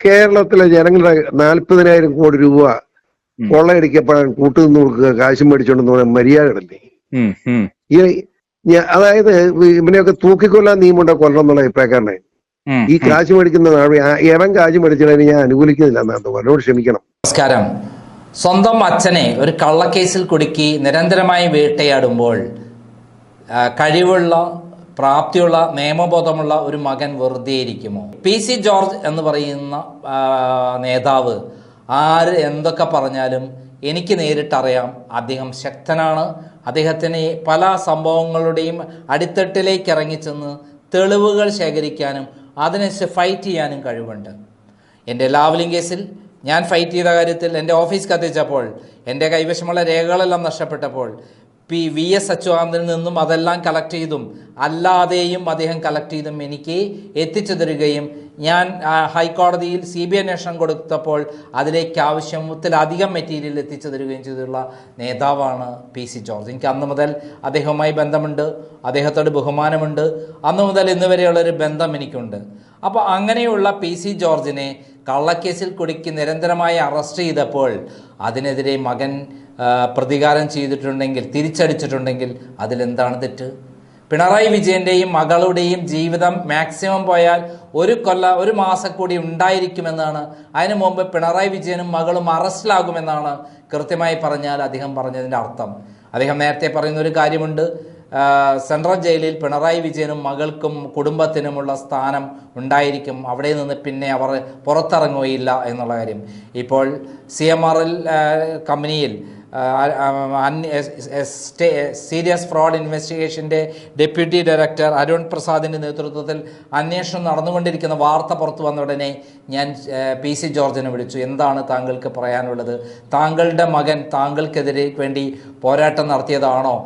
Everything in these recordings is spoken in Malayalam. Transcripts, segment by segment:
കേരളത്തിലെ ജനങ്ങളുടെ നാൽപ്പതിനായിരം കോടി രൂപ. കൊള്ളയടിക്കപ്പെടാൻ കൂട്ടുനിന്ന് കൊടുക്കുക കാശും മേടിച്ചോണ്ടെന്ന് പറയാൻ മര്യാദകളല്ലേ. ഈ അതായത് ഇവനെയൊക്കെ തൂക്കിക്കൊല്ലാൻ നിയമമുണ്ടോ കൊല്ലണം എന്നുള്ള അഭിപ്രായക്കാരനെ ഈ. കാശ് മേടിക്കുന്ന എവൻ കാശ് മേടിച്ചതിനെ ഞാൻ അനുകൂലിക്കുന്നില്ല എന്നാണ് അവരോട് ക്ഷമിക്കണം നമസ്കാരം സ്വന്തം അച്ഛനെ ഒരു കള്ളക്കേസിൽ കുടുക്കി നിരന്തരമായി വേട്ടയാടുമ്പോൾ കഴിവുള്ള പ്രാപ്തിയുള്ള നിയമബോധമുള്ള ഒരു മകൻ വെറുതെ ഇരിക്കുമോ? പി സി ജോർജ് എന്ന് പറയുന്ന നേതാവ് ആര് എന്തൊക്കെ പറഞ്ഞാലും എനിക്ക് നേരിട്ടറിയാം അദ്ദേഹം ശക്തനാണ്. അദ്ദേഹത്തിന് പല സംഭവങ്ങളുടെയും അടിത്തട്ടിലേക്ക് ഇറങ്ങിച്ചെന്ന് തെളിവുകൾ ശേഖരിക്കാനും അതിനെ ഫൈറ്റ് ചെയ്യാനും കഴിവുണ്ട്. എന്റെ ലാവലിംഗ് കേസിൽ ഞാൻ ഫൈറ്റ് ചെയ്ത കാര്യത്തിൽ എന്റെ ഓഫീസ് കത്തിച്ചപ്പോൾ എന്റെ കൈവശമുള്ള രേഖകളെല്ലാം നഷ്ടപ്പെട്ടപ്പോൾ പി വി എസ് അച്യുതാനന്ദനിൽ നിന്നും അതെല്ലാം കളക്ട് ചെയ്തും അല്ലാതെയും അദ്ദേഹം കളക്ട് ചെയ്തും എനിക്ക് എത്തിച്ചു തരികയും ഞാൻ ഹൈക്കോടതിയിൽ സി ബി അന്വേഷണം കൊടുത്തപ്പോൾ അതിലേക്ക് ആവശ്യത്തിലധികം മെറ്റീരിയൽ എത്തിച്ചു തരികയും ചെയ്തിട്ടുള്ള നേതാവാണ് പി സി ജോർജ്. എനിക്ക് അന്ന് മുതൽ അദ്ദേഹവുമായി ബന്ധമുണ്ട് അദ്ദേഹത്തോട് ബഹുമാനമുണ്ട്. അന്ന് മുതൽ ഇന്ന് വരെയുള്ളൊരു ബന്ധം എനിക്കുണ്ട്. അപ്പോൾ അങ്ങനെയുള്ള പി സി ജോർജിനെ കള്ളക്കേസിൽ കുടുക്കി നിരന്തരമായി അറസ്റ്റ് ചെയ്തപ്പോൾ അതിനെതിരെ മകൻ പ്രതികാരം ചെയ്തിട്ടുണ്ടെങ്കിൽ തിരിച്ചടിച്ചിട്ടുണ്ടെങ്കിൽ അതിലെന്താണ് തെറ്റ്? പിണറായി വിജയന്റെയും മകളുടെയും ജീവിതം മാക്സിമം പോയാൽ ഒരു കൊല്ല ഒരു മാസം കൂടി ഉണ്ടായിരിക്കുമെന്നാണ്. അതിനു മുമ്പ് പിണറായി വിജയനും മകളും അറസ്റ്റിലാകുമെന്നാണ് കൃത്യമായി പറഞ്ഞാൽ അദ്ദേഹം പറഞ്ഞതിന്റെ അർത്ഥം. അദ്ദേഹം നേരത്തെ പറയുന്ന ഒരു കാര്യമുണ്ട്. സെൻട്രൽ ജയിലിൽ പിണറായി വിജയനും മകൾക്കും കുടുംബത്തിനുമുള്ള സ്ഥാനം ഉണ്ടായിരിക്കും. അവിടെ നിന്ന് പിന്നെ അവർ പുറത്തിറങ്ങുകയില്ല എന്നുള്ള കാര്യം. ഇപ്പോൾ സി എം ആർ എൽ കമ്പനിയിൽ സീരിയസ് ഫ്രോഡ് ഇൻവെസ്റ്റിഗേഷന്റെ ഡെപ്യൂട്ടി ഡയറക്ടർ അരുൺ പ്രസാദിന്റെ നേതൃത്വത്തിൽ അന്വേഷണം നടന്നുകൊണ്ടിരിക്കുന്ന വാർത്ത പുറത്തു വന്ന ഉടനെ ഞാൻ പി സി ജോർജിനെ വിളിച്ചു. എന്താണ് താങ്കൾക്ക് പറയാനുള്ളത്? താങ്കളുടെ മകൻ താങ്കൾക്കെതിരെ വേണ്ടി പോരാട്ടം നടത്തിയതാണോ?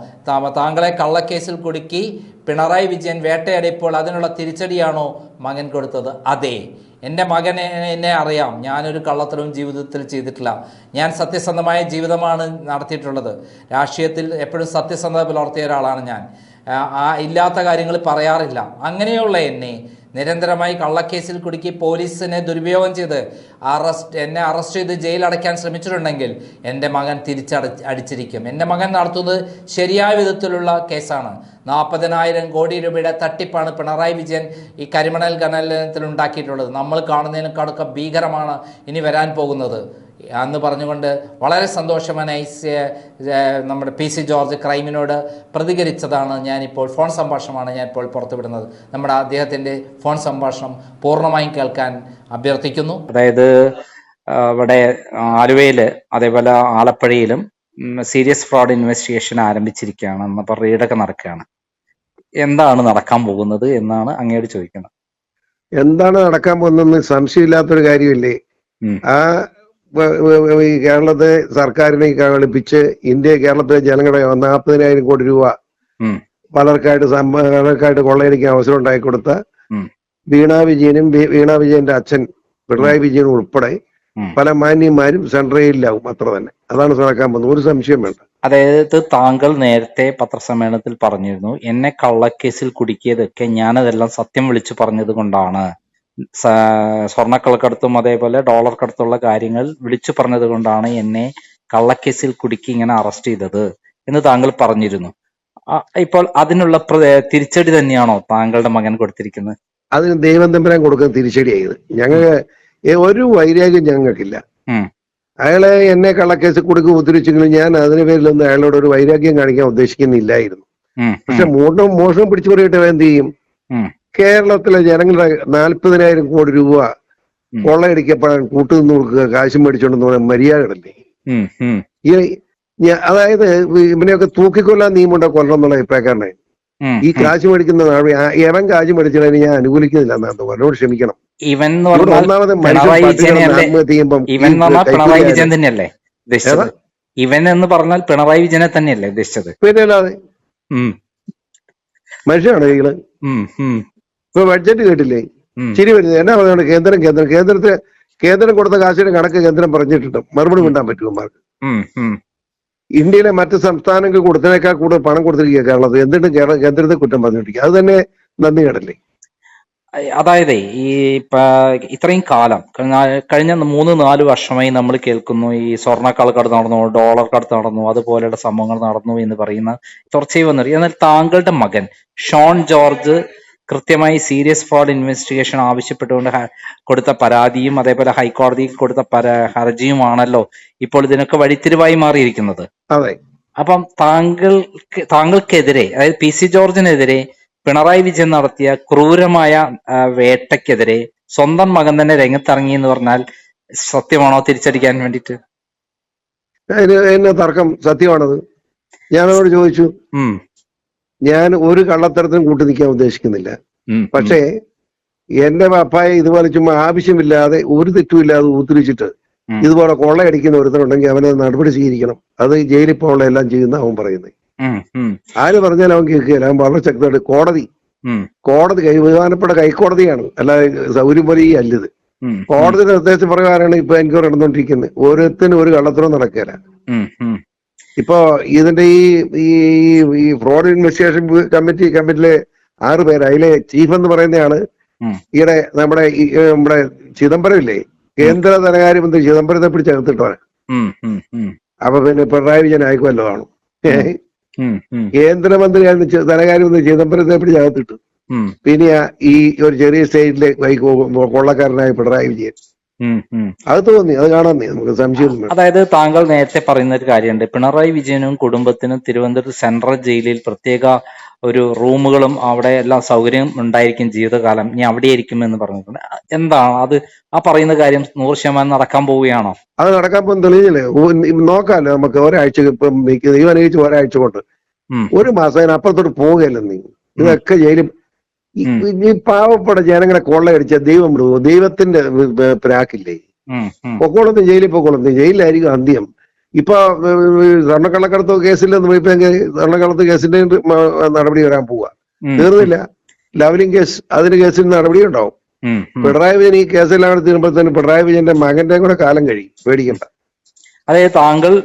താങ്കളെ കള്ളക്കേസിൽ കുടുക്കി പിണറായി വിജയൻ വേട്ടയാടിയപ്പോൾ അതിനുള്ള തിരിച്ചടിയാണോ മകൻ കൊടുത്തത്? അതെ. എന്റെ മകനെ എന്നെ അറിയാം. ഞാനൊരു കള്ളത്തരവും ജീവിതത്തിൽ ചെയ്തിട്ടില്ല. ഞാൻ സത്യസന്ധമായ ജീവിതമാണ് നടത്തിയിട്ടുള്ളത്. രാഷ്ട്രീയത്തിൽ എപ്പോഴും സത്യസന്ധത പുലർത്തിയ ഒരാളാണ് ഞാൻ. ആ, ഇല്ലാത്ത കാര്യങ്ങൾ പറയാറില്ല. അങ്ങനെയുള്ള എന്നെ നിരന്തരമായി കള്ളക്കേസിൽ കുടുക്കി പോലീസിനെ ദുരുപയോഗം ചെയ്ത് അറസ്റ്റ് എന്നെ അറസ്റ്റ് ചെയ്ത് ജയിലടയ്ക്കാൻ ശ്രമിച്ചിട്ടുണ്ടെങ്കിൽ എന്റെ മകൻ തിരിച്ചട അടിച്ചിരിക്കും. എന്റെ മകൻ നടത്തുന്നത് ശരിയായ വിധത്തിലുള്ള കേസാണ്. നാൽപ്പതിനായിരം കോടി രൂപയുടെ തട്ടിപ്പാണ് പിണറായി വിജയൻ ഈ കരിമണൽ ഖനനത്തിൽ ഉണ്ടാക്കിയിട്ടുള്ളത് നമ്മൾ കാണുന്നതിനേക്കാളൊക്കെ ഭീകരമാണ് ഇനി വരാൻ പോകുന്നത്. എന്ന് പറഞ്ഞുകൊണ്ട് വളരെ സന്തോഷവാനായി സി- നമ്മുടെ പി സി ജോർജ് ക്രൈമിനോട് പ്രതികരിച്ചതാണ് ഞാനിപ്പോൾ ഫോൺ സംഭാഷണമാണ് ഞാൻ ഇപ്പോൾ പുറത്തുവിടുന്നത്. നമ്മുടെ അദ്ദേഹത്തിന്റെ ഫോൺ സംഭാഷണം പൂർണമായും കേൾക്കാൻ അഭ്യർത്ഥിക്കുന്നു. അതായത് ഇവിടെ ആലുവയിൽ അതേപോലെ ആലപ്പുഴയിലും സീരിയസ് ഫ്രോഡ് ഇൻവെസ്റ്റിഗേഷൻ ആരംഭിച്ചിരിക്കുകയാണ്. എന്നപ്പോൾ റെയ്ഡൊക്കെ നടക്കുകയാണ്. എന്താണ് നടക്കാൻ പോകുന്നത് എന്നാണ് അങ്ങയോട് ചോദിക്കുന്നത്. എന്താണ് നടക്കാൻ പോകുന്നതെന്ന് സംശയമില്ലാത്തൊരു കാര്യമില്ലേ. ആ ഈ കേരളത്തെ സർക്കാരിനെ കളിപ്പിച്ച് ഇന്ത്യ കേരളത്തിലെ ജനങ്ങളെ നാൽപ്പതിനായിരം കോടി രൂപ. പലർക്കായിട്ട് പലർക്കായിട്ട് കൊള്ളയടിക്കാൻ അവസരം ഉണ്ടാക്കി കൊടുത്ത. വീണ വിജയനും വീണ വിജയന്റെ അച്ഛൻ പിണറായി വിജയനും ഉൾപ്പെടെ പല മാന്യന്മാരും സെൻട്രയിലാവും അത്ര തന്നെ. അതാണ് നടക്കാൻ പോകുന്നത്. ഒരു സംശയം വേണ്ട. അതായത് താങ്കൾ നേരത്തെ പത്രസമ്മേളനത്തിൽ പറഞ്ഞിരുന്നു എന്നെ കള്ളക്കേസിൽ കുടുക്കിയതൊക്കെ ഞാനതെല്ലാം സത്യം വിളിച്ചു പറഞ്ഞത് കൊണ്ടാണ്. സ്വർണക്കള്ളക്കടത്തും അതേപോലെ ഡോളർ കടത്തുള്ള കാര്യങ്ങൾ വിളിച്ചു പറഞ്ഞത് കൊണ്ടാണ് എന്നെ കള്ളക്കേസിൽ കുടുക്കി ഇങ്ങനെ അറസ്റ്റ് ചെയ്തത് എന്ന് താങ്കൾ പറഞ്ഞിരുന്നു. ഇപ്പോൾ അതിനുള്ള തിരിച്ചടി തന്നെയാണോ താങ്കളുടെ മകൻ കൊടുത്തിരിക്കുന്നത്? അതിന് ദൈവം തമ്പുരാൻ കൊടുക്കുന്ന തിരിച്ചടിയായത്. ഞങ്ങൾക്ക് ഒരു വൈരാഗ്യം ഞങ്ങൾക്കില്ല. അയാളെ എന്നെ കള്ളക്കേസിൽ കൊടുക്ക് ഉദ്ധരിച്ചെങ്കിലും ഞാൻ അതിന് പേരിലൊന്നും അയാളോട് ഒരു വൈരാഗ്യം കാണിക്കാൻ ഉദ്ദേശിക്കുന്നില്ലായിരുന്നു. പക്ഷെ മോഷണം മോഷണം പിടിച്ചു പറയട്ടെ എന്ത് ചെയ്യും. കേരളത്തിലെ ജനങ്ങളുടെ നാൽപ്പതിനായിരം കോടി രൂപ. കൊള്ളയടിക്കപ്പെടാൻ കൂട്ടുനിന്ന് കൊടുക്കുക കാശും മേടിച്ചോണ്ടെന്ന് പറയാൻ മര്യാദകളല്ലേ? ഈ അതായത് ഇവനെയൊക്കെ തൂക്കിക്കൊല്ലാൻ നിയമമുണ്ടോ കൊല്ലണം എന്നുള്ള അഭിപ്രായക്കാരനെ? ഈ. കാശ് മേടിക്കുന്ന നാട് ഇവൻ കാശ് മേടിച്ചതിനെ ഞാൻ അനുകൂലിക്കുന്നില്ല എന്നാണ് അവരോട് ക്ഷമിക്കണം. ഇവൻ ഒന്നാമത് ആത്മഹത്യ ചെയ്യുമ്പം പറഞ്ഞാൽ പിണറായി കൈക്കൂലി വിജയൻ തന്നെയല്ലേ ഉദ്ദേശിച്ചത്? ഇവൻ എന്ന് പറഞ്ഞാൽ പിണറായി വിജയനെ തന്നെയല്ലേ ഉദ്ദേശിച്ചത്? പിന്നെ മനുഷ്യനാണ് ഉം, ഇപ്പൊ ബഡ്ജറ്റ് കേട്ടില്ലേ. ശരി വരുന്നത് എന്നാ പറഞ്ഞോണ്ട് കേന്ദ്രം കേന്ദ്രം. കേന്ദ്രത്തിന് കേന്ദ്രം കൊടുത്ത കാശിന്റെ കണക്ക് കേന്ദ്രം പറഞ്ഞിട്ടുണ്ട്. മറുപടി മിണ്ടാൻ ഉം. ഇന്ത്യയിലെ മറ്റ് സംസ്ഥാനങ്ങൾക്ക് കൊടുത്തതിനേക്കാൾ കൂടുതൽ പണം കൊടുത്തിരിക്കുക കേരളത്തിൽ. എന്നിട്ടും കേരള കേന്ദ്രത്തെ കുറ്റം പറഞ്ഞിരിക്കുക? അത് തന്നെ നന്ദി കേടല്ലേ അതായത് ഈ ഇത്രയും കാലം കഴിഞ്ഞ- മൂന്ന് നാല് വർഷമായി നമ്മൾ കേൾക്കുന്നു ഈ സ്വർണക്കള്ളക്കടത്ത് നടന്നു ഡോളർ കടത്ത് നടന്നു അതുപോലെയുള്ള സംഭവങ്ങൾ നടന്നു എന്ന് പറയുന്ന തുടർച്ചയായി വന്നു എന്നാൽ താങ്കളുടെ മകൻ ഷോൺ ജോർജ് കൃത്യമായി സീരിയസ് ഫ്രോഡ് ഇൻവെസ്റ്റിഗേഷൻ ആവശ്യപ്പെട്ടുകൊണ്ട് കൊടുത്ത പരാതിയും അതേപോലെ ഹൈക്കോടതിയിൽ കൊടുത്ത പരാ ഹർജിയുമാണല്ലോ ഇപ്പോൾ ഇതിനൊക്കെ വഴിത്തിരിവായി മാറിയിരിക്കുന്നത്. അതെ. അപ്പം താങ്കൾക്ക് താങ്കൾക്കെതിരെ അതായത് പി സി ജോർജിനെതിരെ പിണറായി വിജയൻ നടത്തിയ ക്രൂരമായ വേട്ടയ്ക്കെതിരെ സ്വന്തം മകൻ തന്നെ രംഗത്തിറങ്ങി എന്ന് പറഞ്ഞാൽ സത്യമാണോ തിരിച്ചടിക്കാൻ വേണ്ടിട്ട് എന്നെ തർക്കം സത്യമാണത്. ഞാൻ അവരോട് ചോദിച്ചു ഞാൻ ഒരു കള്ളത്തരത്തിനും കൂട്ടി നിൽക്കാൻ ഉദ്ദേശിക്കുന്നില്ല. പക്ഷേ എന്റെ പപ്പായെ ഇതുപോലെ ചുമ്മാ ആവശ്യമില്ലാതെ ഒരു തെറ്റുമില്ലാതെ ഊത്തിരിച്ചിട്ട്. ഇതുപോലെ കൊള്ളയടിക്കുന്ന ഒരുത്തനുണ്ടെങ്കിൽ അവനെ നടപടി സ്വീകരിക്കണം. അത് ജയിലിൽ പോകാനുള്ള എല്ലാം ചെയ്യുന്ന അവൻ പറയുന്നത് ആര് പറഞ്ഞാൽ അവൻ കേൾക്കുകയില്ല. അവൻ വളരെ ശക്തമായിട്ട് കോടതി. കോടതി കൈ ബഹുമാനപ്പെട്ട കൈക്കോടതിയാണ് അല്ലാതെ സൗകര്യം പോലെ ഈ അല്ലത്. കോടതിയുടെ നിർദ്ദേശം പ്രകാരമാണ് ഇപ്പൊ എൻക്വയറി നടന്നുകൊണ്ടിരിക്കുന്നത്. ഓരോരുത്തരും ഒരു കള്ളത്തരം ഉം, ഇപ്പോ ഇതിന്റെ ഈ ഈ ഫ്രോഡ് ഇൻവെസ്റ്റിഗേഷൻ കമ്മിറ്റി കമ്മിറ്റിയിലെ ആറ് പേര്. അതിലെ ചീഫ് എന്ന് പറയുന്നതാണ് ഈടെ ഈയിടെ നമ്മുടെ ഈ നമ്മുടെ ചിദംബരം ഇല്ലേ? കേന്ദ്ര ധനകാര്യമന്ത്രി ചിദംബരത്തെ പിടിച്ചകത്തിട്ടവൻ അപ്പൊ പിന്നെ പിണറായി വിജയൻ അയക്കുമല്ലോ കേന്ദ്രമന്ത്രിയായിരുന്നു ചി- ധനകാര്യമന്ത്രി ചിദംബരത്തെ പിടിച്ചകത്തിട്ടു. പിന്നെ ഈ ഒരു ചെറിയ സ്റ്റേറ്റിലെ കൊള്ളക്കാരനായ പിണറായി വിജയൻ. അത് തോന്നി അത് കാണാൻ നമുക്ക് സംശയം അതായത് താങ്കൾ നേരത്തെ പറയുന്ന ഒരു കാര്യമുണ്ട്. പിണറായി വിജയനും കുടുംബത്തിനും തിരുവനന്തപുരത്ത് സെൻട്രൽ ജയിലിൽ പ്രത്യേക ഒരു റൂമുകളും അവിടെ എല്ലാ സൗകര്യം ഉണ്ടായിരിക്കും ജീവിതകാലം. ഇനി അവിടെ ആയിരിക്കും എന്ന് പറഞ്ഞിട്ടുണ്ട്. എന്താണ്? അത് ആ പറയുന്ന കാര്യം നൂറ് ശതമാനം നടക്കാൻ പോവുകയാണോ? അത് നടക്കാൻ പോകുന്ന തെളിഞ്ഞില്ലേ നോക്കാമല്ലോ നമുക്ക് ഒരാഴ്ച ഇപ്പം ദൈവം അനുഭവിച്ച് ഒരാഴ്ച കൊണ്ട്. ഒരു മാസം അതിനപ്പുറത്തോട്ട് പോവുകയല്ലേ നീ. ഇതൊക്കെ ജയിലും ഈ- പാവപ്പെട പാവപ്പെട്ട ജനങ്ങളെ കൊള്ളയടിച്ച ദൈവം വിടുവോ ദൈവത്തിന്റെ പ്രാക്കില്ലേ? പൊക്കോളത്ത് ജയിലിൽ പൊക്കോളത്തും. ജയിലിലായിരിക്കും അന്ത്യം. ഇപ്പൊ സ്വർണക്കള്ളക്കടത്ത് കേസിൽ ഇപ്പൊ സ്വർണക്കള്ളത്ത് കേസിന്റെ നടപടി വരാൻ പോവാ? തീർന്നില്ല. ലവലിംഗ് കേസ് അതിന് കേസിൽ നടപടി ഉണ്ടാവും. പിണറായി വിജയൻ ഈ കേസിലാണ് തീരുമ്പോഴത്തേന് പിണറായി വിജയന്റെ മകന്റെ കൂടെ കാലം കഴിയും. പേടിക്കണ്ട. അതായത് താങ്കൾ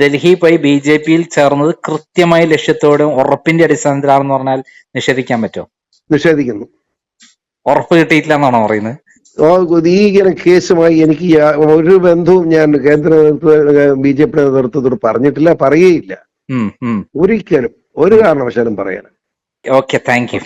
ഡൽഹി പോയി ബി ജെ പിയിൽ ചേർന്നത് കൃത്യമായ ലക്ഷ്യത്തോടും ഉറപ്പിന്റെ അടിസ്ഥാനത്തിലാണെന്ന് പറഞ്ഞാൽ നിഷേധിക്കാൻ പറ്റുമോ? നിഷേധിക്കുന്നു. ഉറപ്പ് കിട്ടിയിട്ടില്ല എന്നാണോ പറയുന്നത് ഈ ഇങ്ങനെ കേസുമായി എനിക്ക് ഒരു ബന്ധവും ഞാൻ കേന്ദ്ര നേതൃത്വ ബി ജെ പി നേതൃത്വത്തോട് പറഞ്ഞിട്ടില്ല പറയുകയില്ല. ഒരിക്കലും ഒരു കാരണവശാലും പറയാൻ ഓക്കെ താങ്ക് യു